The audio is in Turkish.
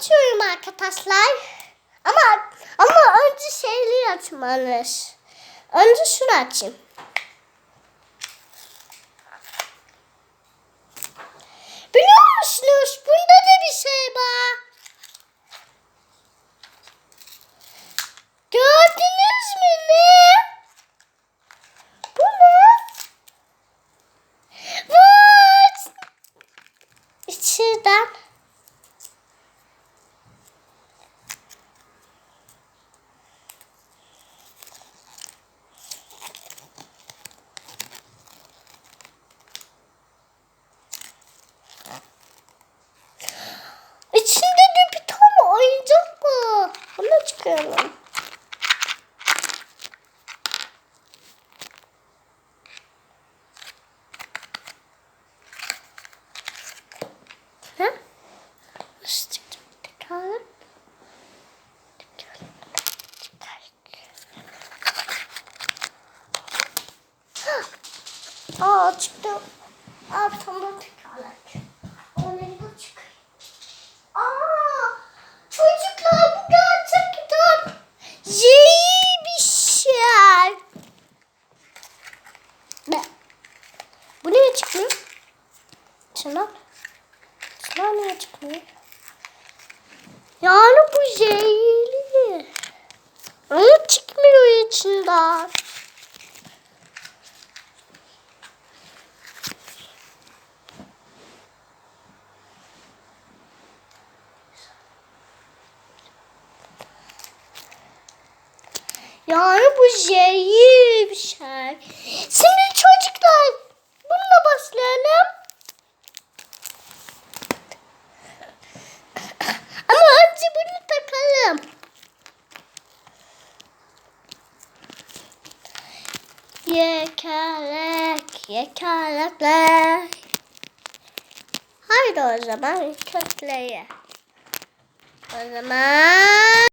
açıyorum arkadaşlar. Ama ama önce şeyleri açmalıyız. Önce şunu açayım. Biliyor musunuz? Bunda da bir şey var. Gördünüz mü ne? Bu ne? What? İçeriden. Çıkaralım. Ha? Çıkaralım. Aa çıktı. Aa tamam tekrarlar. Onları da çıkıyor. Aa çocuklar bu gerçekten iyi bir şey. Ne? Bu niye çıkmıyor? Çınar. Çınar niye çıkmıyor? Yani bu zehirli. Ama çıkmıyor içinden. Yani bu zehirli bir şey. Şimdi çocuklar bununla başlayalım. Ama önce bunu takalım. Yekelek, yekelekler. Haydi o zaman kökleye. O zaman